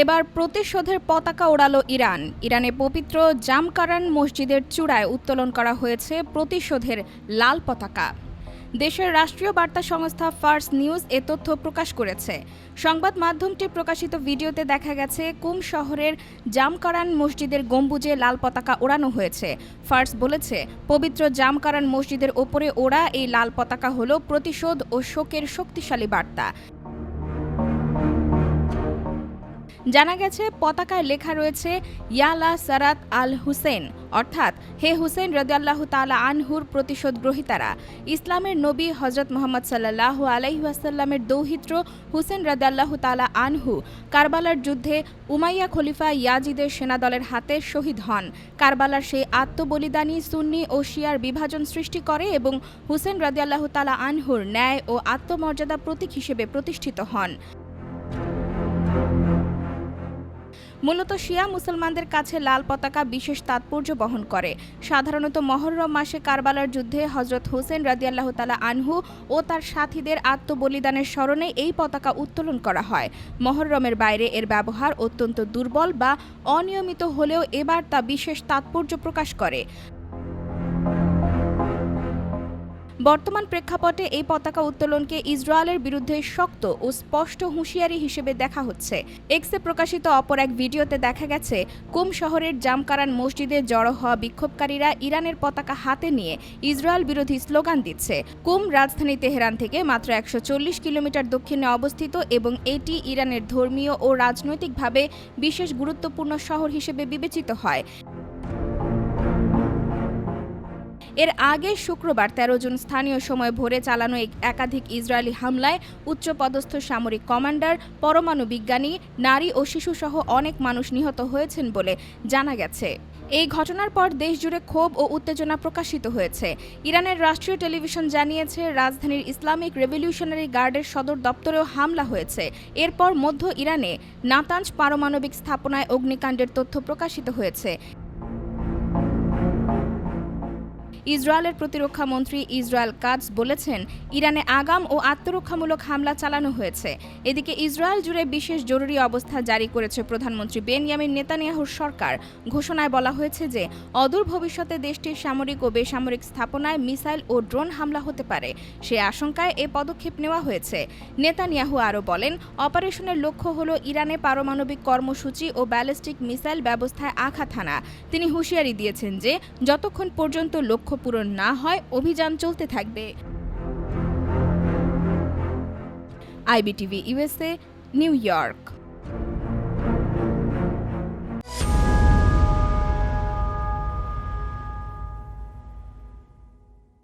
এবার প্রতিশোধের পতাকা ওড়ালো ইরান। ইরানে পবিত্র জামকারান মসজিদের চূড়ায় উত্তোলন করা হয়েছে প্রতিশোধের লাল পতাকা। দেশের রাষ্ট্রীয় বার্তা সংস্থা ফার্স নিউজ এ তথ্য প্রকাশ করেছে। সংবাদ মাধ্যমটি প্রকাশিত ভিডিওতে দেখা গেছে, কুম শহরের জামকারান মসজিদের গম্বুজে লাল পতাকা ওড়ানো হয়েছে। ফার্স বলেছে, পবিত্র জামকারান মসজিদের ওপরে ওড়া এই লাল পতাকা হল প্রতিশোধ ও শোকের শক্তিশালী বার্তা। জানা গেছে, পতাকায় লেখা রয়েছে, ইয়ালা সারাত আল হুসেন অর্থাৎ হে হুসেন রদাল্লাহ তালা আনহুর প্রতিশোধ গ্রহিতারা। ইসলামের নবী হজরত মোহাম্মদ সাল্লাহ আলাইহাসাল্লামের দৌহিত্র হুসেন রদাল্লাহ তালা আনহু, কারবালার যুদ্ধে উমাইয়া খলিফা ইয়াজিদের সেনাদলের হাতে শহীদ হন। কারবালার সেই আত্মবলিদানী সুন্নি ও শিয়ার বিভাজন সৃষ্টি করে এবং হুসেন রদিয়াল্লাহ তালা আনহুর ন্যায় ও আত্মমর্যাদা প্রতীক হিসেবে প্রতিষ্ঠিত হন। মূলত শিয়া মুসলমানদের কাছে লাল পতাকা বিশেষ তাৎপর্য বহন করে। সাধারণত মহরম মাসে কারবালার যুদ্ধে হজরত হোসেন রাজিয়াল্লাহ তালা আনহু ও তার সাথীদের আত্মবলিদানের স্মরণে এই পতাকা উত্তোলন করা হয়। মহরমের বাইরে এর ব্যবহার অত্যন্ত দুর্বল বা অনিয়মিত হলেও এবার তা বিশেষ তাৎপর্য প্রকাশ করে। বর্তমান প্রেক্ষাপটে এই পতাকা উত্তোলনকে ইসরায়েলের বিরুদ্ধে শক্ত ও স্পষ্ট হুঁশিয়ারি হিসেবে দেখা হচ্ছে। এক্সে প্রকাশিত অপর এক ভিডিওতে দেখা গেছে, কুম শহরের জামকারান মসজিদে জড়ো হওয়া বিক্ষোভকারীরা ইরানের পতাকা হাতে নিয়ে ইসরায়েল বিরোধী স্লোগান দিচ্ছে। কুম রাজধানী তেহরান থেকে মাত্র একশো চল্লিশ কিলোমিটার দক্ষিণে অবস্থিত এবং এটি ইরানের ধর্মীয় ও রাজনৈতিকভাবে বিশেষ গুরুত্বপূর্ণ শহর হিসেবে বিবেচিত হয়। এর আগে শুক্রবার তেরো জুন স্থানীয় সময় ভোরে চালানো এক একাধিক ইসরায়েলি হামলায় উচ্চপদস্থ সামরিক কমান্ডার, পরমাণু বিজ্ঞানী, নারী ও শিশুসহ অনেক মানুষ নিহত হয়েছেন বলে জানা গেছে। এই ঘটনার পর দেশজুড়ে ক্ষোভ ও উত্তেজনা প্রকাশিত হয়েছে। ইরানের রাষ্ট্রীয় টেলিভিশন জানিয়েছে, রাজধানীর ইসলামিক রেভলিউশনারি গার্ডের সদর দপ্তরেও হামলা হয়েছে। এরপর মধ্য ইরানে নাতাঞ্জ পারমাণবিক স্থাপনায় অগ্নিকাণ্ডের তথ্য প্রকাশিত হয়েছে। ইসরায়েলের প্রতিরক্ষা মন্ত্রী ইসরায়েল কাজ বলেছেন, ইরানে আগাম ও আত্মরক্ষামূলক হামলা চালানো হয়েছে। এদিকে ইসরায়েল জুড়ে বিশেষ জরুরি অবস্থা জারি করেছে প্রধানমন্ত্রী বেনিয়ামিন নেতানিয়াহুর সরকার। ঘোষণায় বলা হয়েছে যে, অদূর ভবিষ্যতে দেশটির সামরিক ও বেসামরিক স্থাপনায় মিসাইল ও ড্রোন হামলা হতে পারে। সে আশঙ্কায় এ পদক্ষেপ নেওয়া হয়েছে। নেতানিয়াহু আরও বলেন, অপারেশনের লক্ষ্য হল ইরানে পারমাণবিক কর্মসূচি ও ব্যালিস্টিক মিসাইল ব্যবস্থায় আঘাত হানা। তিনি হুঁশিয়ারি দিয়েছেন যে, যতক্ষণ পর্যন্ত লক্ষ্য পূরণ না হয় অভিযান চলতে থাকবে। IBTV USA New York.